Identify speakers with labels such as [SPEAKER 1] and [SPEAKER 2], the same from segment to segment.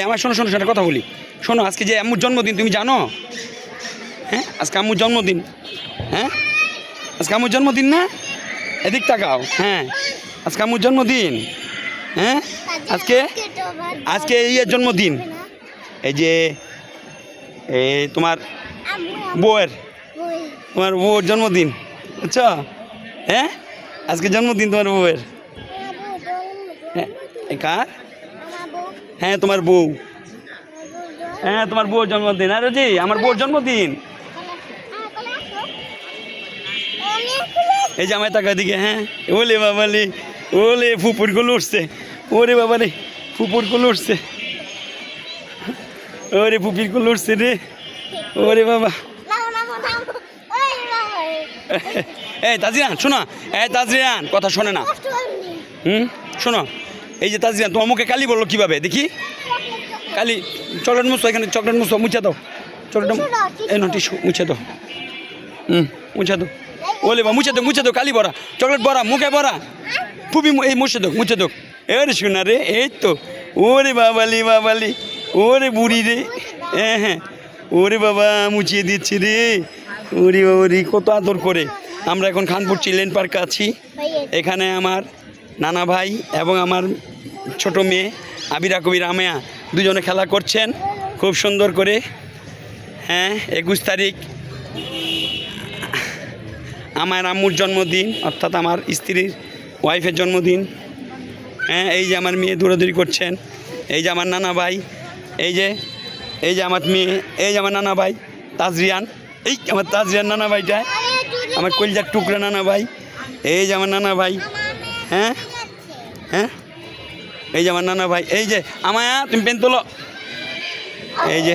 [SPEAKER 1] আমার শোনো শোনো শোনো, কথা বলি। শোনো, আজকে যে আম্মুর জন্মদিন, তুমি জানো? হ্যাঁ? আজকে আম্মুর জন্মদিন। হ্যাঁ? আজকে আম্মুর জন্মদিন না? এদিক তাকাও হ্যাঁ। আজকে আম্মুর জন্মদিন। হ্যাঁ? আজকে? আজকে ইয়ের জন্মদিন। এই যে এই তোমার বউয়ের তোমার বউয়ের জন্মদিন, বুঝছ? হ্যাঁ? আজকে জন্মদিন তোমার বউয়ের। হ্যাঁ কার? হ্যাঁ তোমার বউ। হ্যাঁ তোমার বউর জন্মদিন। আরে জি, আমার বউর জন্মদিন। এই যে আমার টাকা দিকে হ্যাঁ। ওলে বাবালে, ওলে ফুপুরগুলো উঠছে। ওরে বাবা রে ফুপুরগুলো উঠছে। ওরে ফুপিরগুলো উঠছে রে। ওরে বাবা। এই তাজিরান শোনো। এই তাজরিয়ান কথা শোনে না। হুম, শোনো। এই যে তাজরিয়ান তোমার মুখে কালি বলল কীভাবে? দেখি। কালি চকলেট মুছো এখানে চকলেট মুছো মুছে দাও। চকলেট এই না টিস্যু মুছে দাও। হুম মুছে দাও। ওলে বা মুছে দাও মুছে দাও কালি ভরা চকলেট ভরা মুখে ফুবি মু- এই মুছে দাও মুছে দাও। এরে শোনা রে এই তো। ওরে বাবালি বাবালি। ওরে বুড়ি রে। হ্যাঁ হ্যাঁ। ওরে বাবা মুছিয়ে দিচ্ছি রে। ওরে বাবা রে কত আদর করে। আমরা এখন খানপুর চিলেন পার্কে আছি। এখানে আমার নানা ভাই এবং আমার ছোট মেয়ে, আবিরা কবির আমেয়া, দুজনে খেলা করছেন, খুব সুন্দর করে। হ্যাঁ একুশ তারিখ আমার আম্মুর জন্মদিন, অর্থাৎ আমার স্ত্রীর ওয়াইফের জন্মদিন। হ্যাঁ এই যে আমার মেয়ে দৌড়াদৌড়ি করছেন, এই যে আমার নানা ভাই, এই যে এই যে আমার মেয়ে, এই যে আমার নানা ভাই, তাজরিয়ান, এই আমার তাজরিয়ান নানা ভাইটা, আমার কলজার টুকরা নানা ভাই, এই যে আমার নানা ভাই হ্যাঁ হ্যাঁ এই যে আমার নানা ভাই, এই যে, আমায়া, তুমি পেন তোলো। এই যে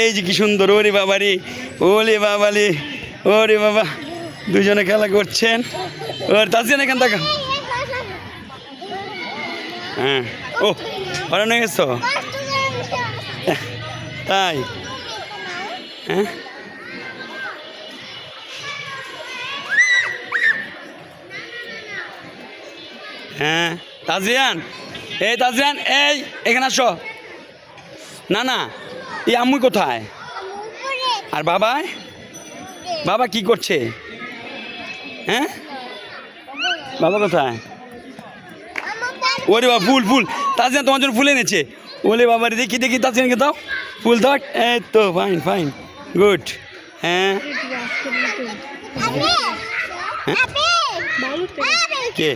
[SPEAKER 1] এই যে কি সুন্দর, ওরে বাবা রে ওরে বাবা রে ওরে বাবা, দুজনে খেলা করছেন। ওর তাজিয়ান এখান থেকে? হ্যাঁ ও, হরানো গেছো? তাই? হ্যাঁ? হ্যাঁ তাজিয়ান এই তাজিয়ান এই এখানে আসো। না না এই আম্মুই কোথায়? আর বাবাই? বাবা কি করছে? হ্যাঁ? বাবা কোথায়? ওরে বাবা ফুল ফুল। তাজিয়ান তোমার জন্য ফুল এনেছে। ওলে বাবা রে দেখি দেখি তাজিয়ানকে দাও। ফুল দাও। এই তো ফাইন ফাইন গুড হ্যাঁ। কে?